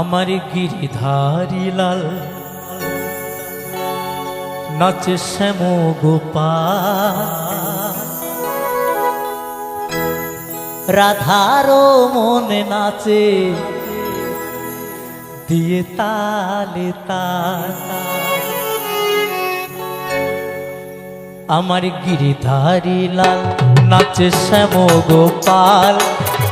আমার গিরিধারী লাল। নাচে শ্যাম গোপাল। রাধারও মনে নাচে, দিয়ে তাল আমার গিরিধারী লাল, নাচে শ্যাম গোপাল।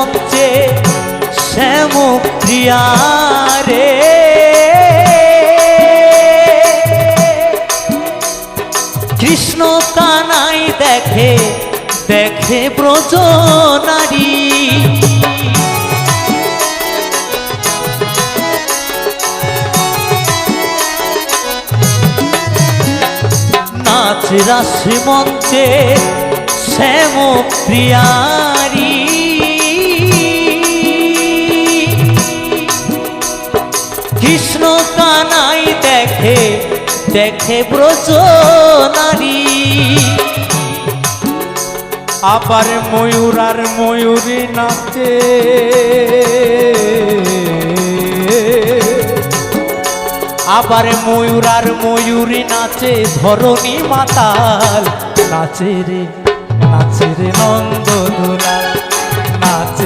রাশি মঞ্চে শ্যাম প্রিয়া রে কৃষ্ণ কানাই দেখে দেখে ব্রজ নারী নাচ রাশি মঞ্চে শ্যাম কৃষ্ণ কানাই দেখে দেখে ব্রজ নারী আবার ময়ূর আর ময়ূরী নাচে। আবার ময়ূর আর ময়ূরী নাচে, ধরণী মাতাল। নাচে রে নাচে রে নন্দ দুলাল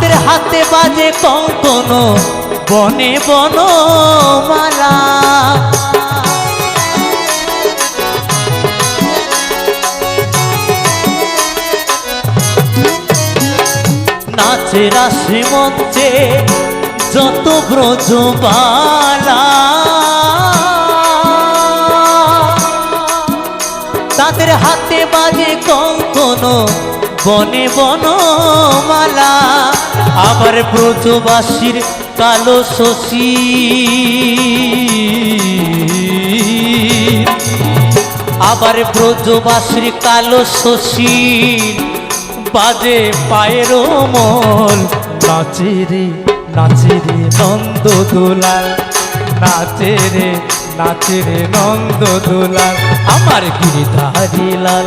তাদের হাতে বাজে কঙ্কন, বনে বনমালা নাচে রাশি মঞ্চে যত ব্রজবালা তাদের হাতে বাজে কঙ্কন বনে বনমালা, আবার ব্রজবাসীর কালো শশী। আবার ব্রজবাসীর কালো শশী, বাজে পায়ের মল নাচে রে নাচে রে নন্দ দোলাল, নাচে রে নাচে রে নন্দ দোলাল। আমার গিরিধারী লাল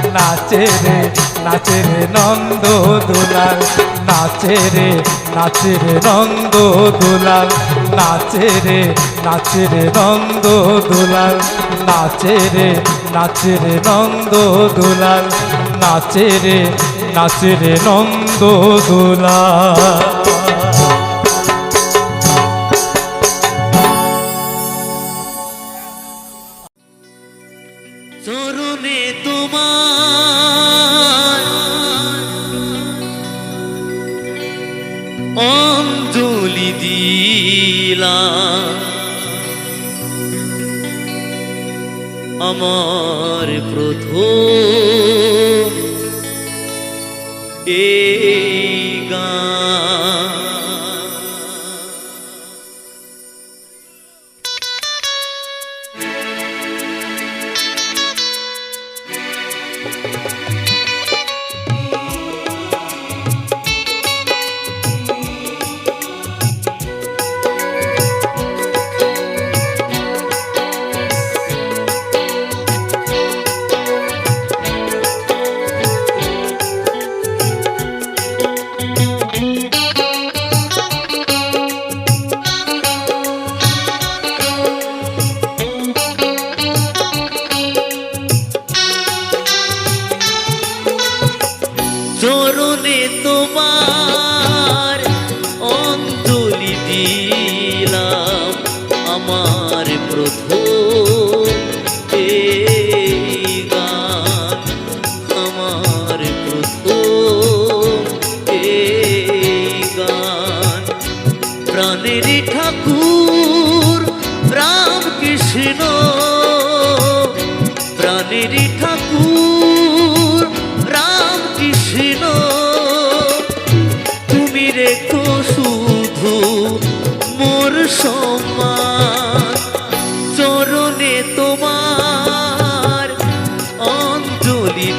নাচে রে নাচে রে নন্দ দুলাল নাচে রে নাচে রে নন্দ দুলাল নাচে রে নাচে রে নন্দ দুলাল নাচে রে নাচে রে নন্দ দুলাল নাচে রে নাচে রে নন্দ দুলাল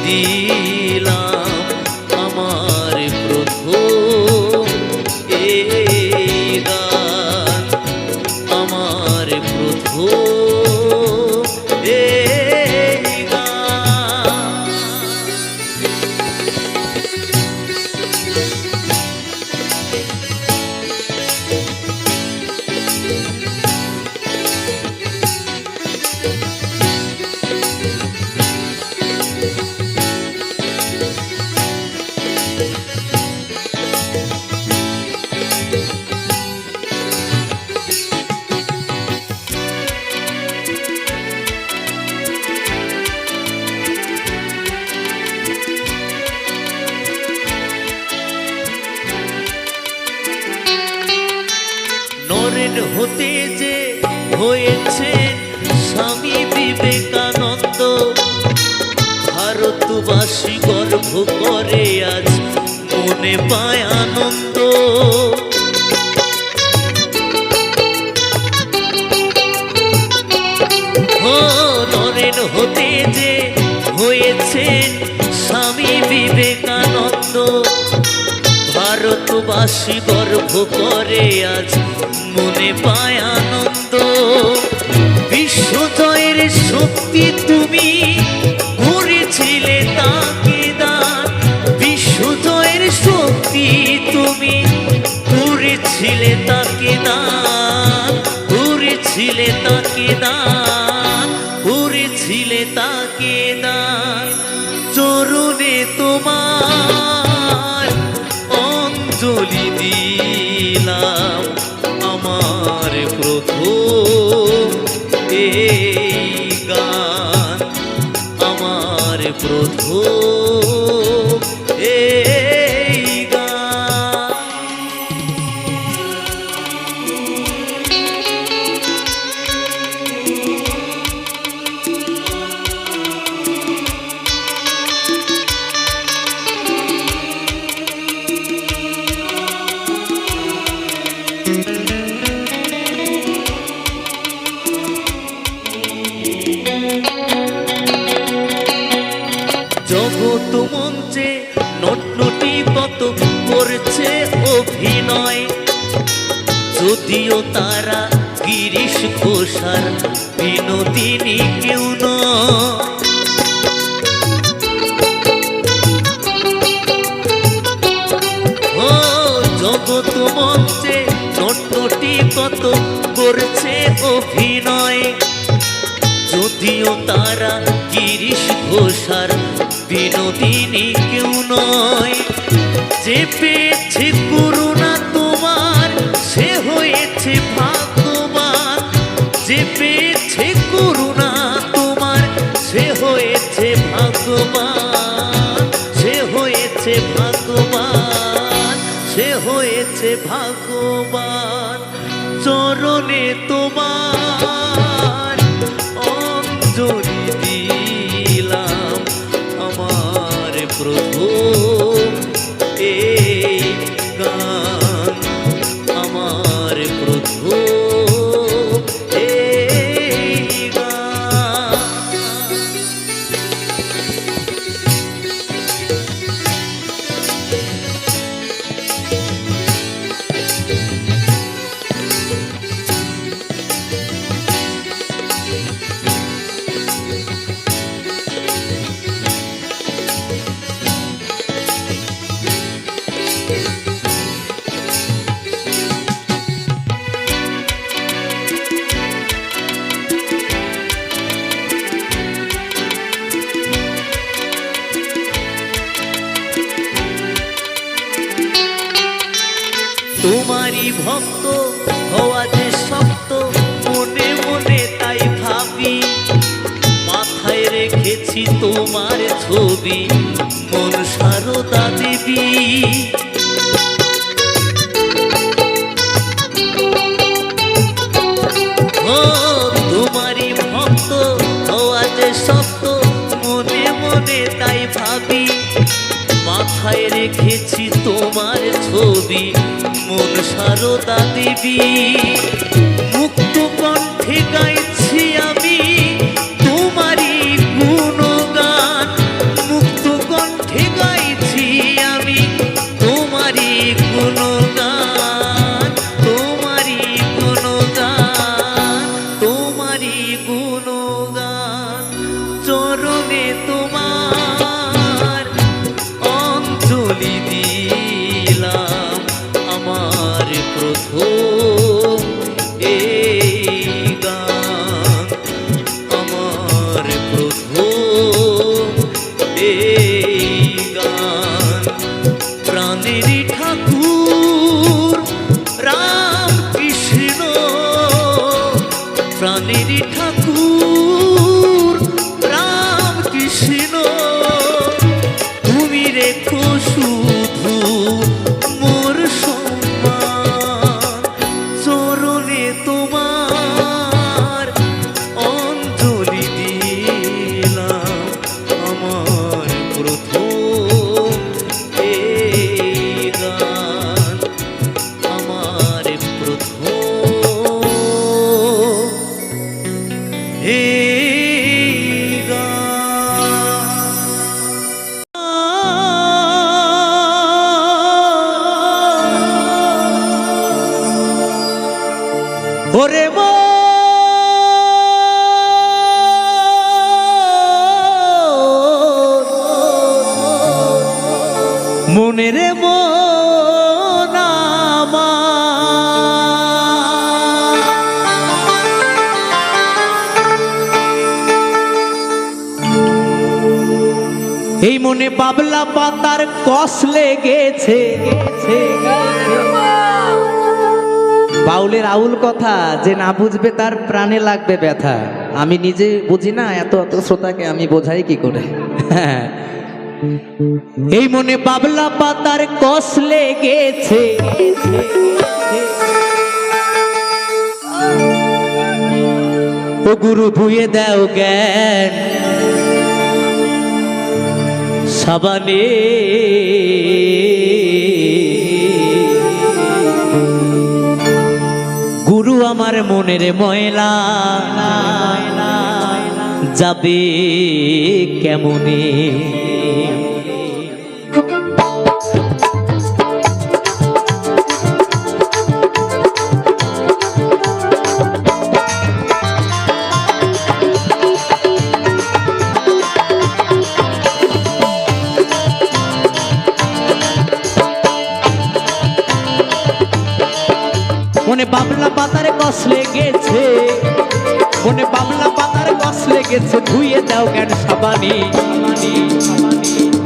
दी ভারতবাসী গর্ব করে আজ মনে পায় আনন্দ। বিশ্বজয়ের শক্তি তুমি। প্রভু এ ঘোষার বিনোদিনী কেউ ও জগৎ মঞ্চে নটনটি কত করছে অভিনয়। যদিও তারা গিরিশ ঘোষার বিনোদিনী কেউ নয়। যে পেয়েছে করুণা সে হয়েছে ভগবান চরণে তোমার ও তোমারই ভক্ত হওয়া যে মনে মনে তাই ভাবি। মাথায় রেখেছি তোমার ছবি, মন সারদা দেবী। মুক্ত কণ্ঠে গাইছি মনে বাবলা পাতার কষ লেগেছে। বাউলের আউল কথা, যে না বুঝবে তার প্রাণে লাগবে ব্যথা। আমি নিজে বুঝি না, এত এত শ্রোতাকে আমি বোঝাই কি করে? এই মনে বাবলা পাতার কষ লেগেছে। ও গুরু ধুয়ে দাও জ্ঞান। সাবানে। গুরু আমার মনের ময়লা যাবে কেমনে? লেগেছে ধুয়ে দাও কেন সাবানি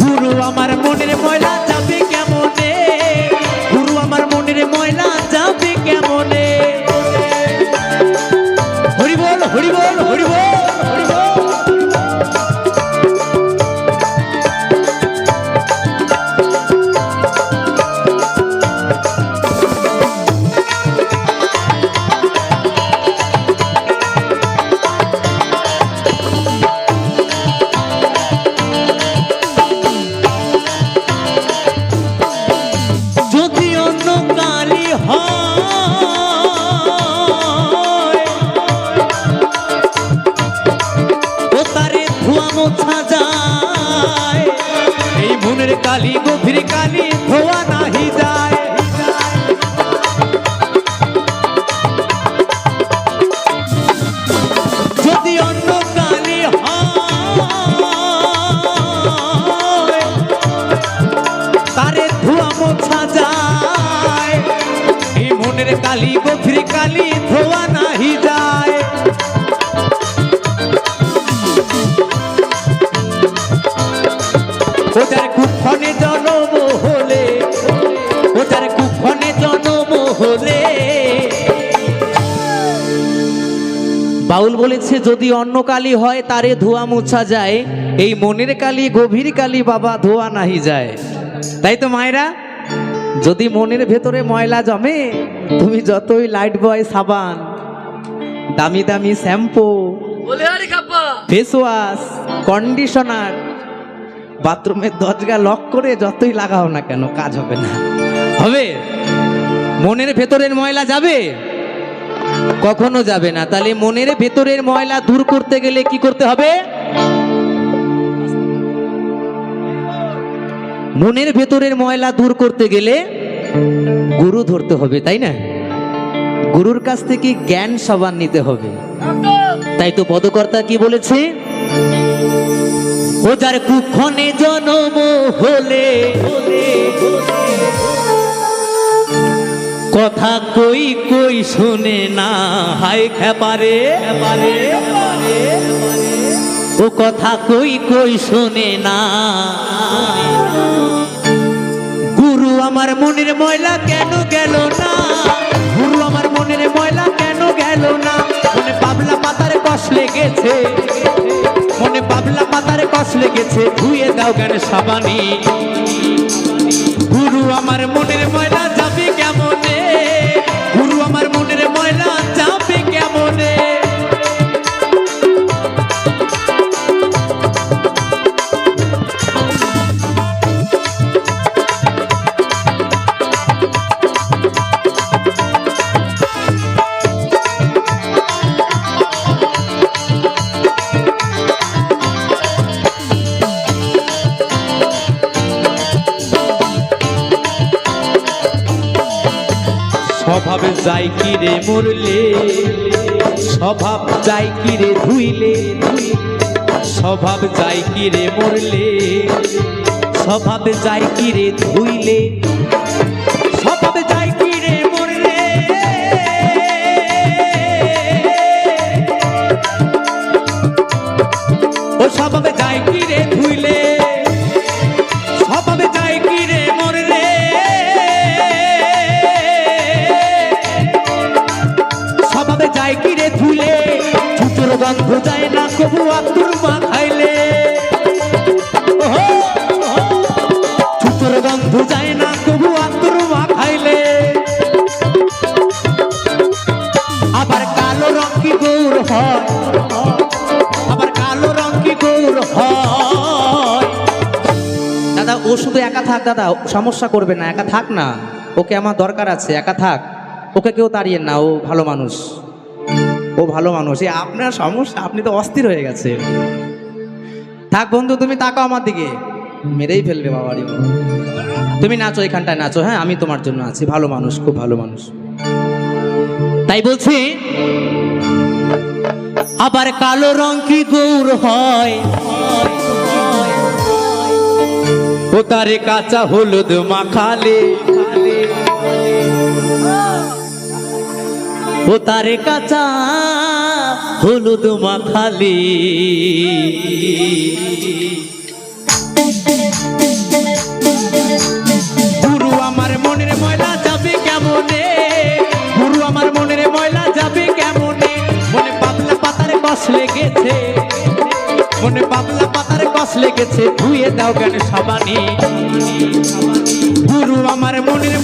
গুরু আমার মনের ময়লা যাবে এই মনের কালি গভীর কালি ধোয়া নাহি যায় বাউল বলেছে যদি অন্য কালি হয় তারে ধোয়া মোছা যায়। এই মনের কালি গভীর কালি বাবা ধোয়া নাহি যায়। তাই তো মায়েরা যদি মনের ভেতরে ময়লা জমে তুমি যতই লাইট বয় সাবান দামি দামি শ্যাম্পু ফেস ওয়াশ কন্ডিশনার বাথরুমের দরজা লক করে যতই লাগাও না কেন কাজ হবে না। হবে? মনের ভেতরের ময়লা যাবে? কখনো যাবে না। তাহলে মনের ভেতরের ময়লা দূর করতে গেলে কি করতে হবে? মনের ভেতরের ময়লা দূর করতে গেলে গুরু ধরতে হবে, তাই না? গুরুর কাছ থেকে জ্ঞান সবার নিতে হবে। তাই তো পদকর্তা কি বলেছে? ও যার কুক্ষণে জনম হলে কথা কই কই শুনে না হাই খেপারে। ও কথা কই কই শুনে না। গুরু আমার মনের ময়লা কেন গেল না? গুরু আমার মনের ময়লা কেন গেল না? মনে পাবলা পাতার কষ লেগেছে। মনে পাবলা পাতার কষ লেগেছে। ধুয়ে দাও কেন সাবানি। গুরু আমার মনের ময়লা স্বভাবে যাই কি রে মরলে? স্বভাব যাই কি রে ধুইলে? স্বভাব যাই কি রে মরলে? স্বভাব যাই কি রে ধুইলে? গন্ধ যায় না, কবু গন্ধ যায় না, কবু আবার কালো রং কি গৌর আবার কালো রং কি গৌর দাদা, ও শুধু একা থাক, দাদা সমস্যা করবে না, একা থাক না। ওকে আমার দরকার আছে, একা থাক। ওকে কেউ তাড়িয়ে না, ও ভালো মানুষ। ও ভালো মানুষ, এই আপনার সমস্যা, আপনি তো অস্থির হয়ে গেছে। থাক বন্ধু, তুমি তাকাও আমার দিকে। মেরেই ফেলবে বাবারি তুমি নাচো, এখানটায় নাচো হ্যাঁ আমি তোমার জন্য আছি। ভালো মানুষ, খুব ভালো মানুষ। তাই বলছি, আবার কালো রং কি গৌর হয়? ও তারে কাঁচা হলুদ মাখালে। ও তারে কাঁচা হলুদ মাখালি। গুরু মনের ময়লা যাবে পাতলা লেগেছে। পাতলা লেগেছে। ধুয়ে দাও কেন সাবানি। গুরু আমার মনের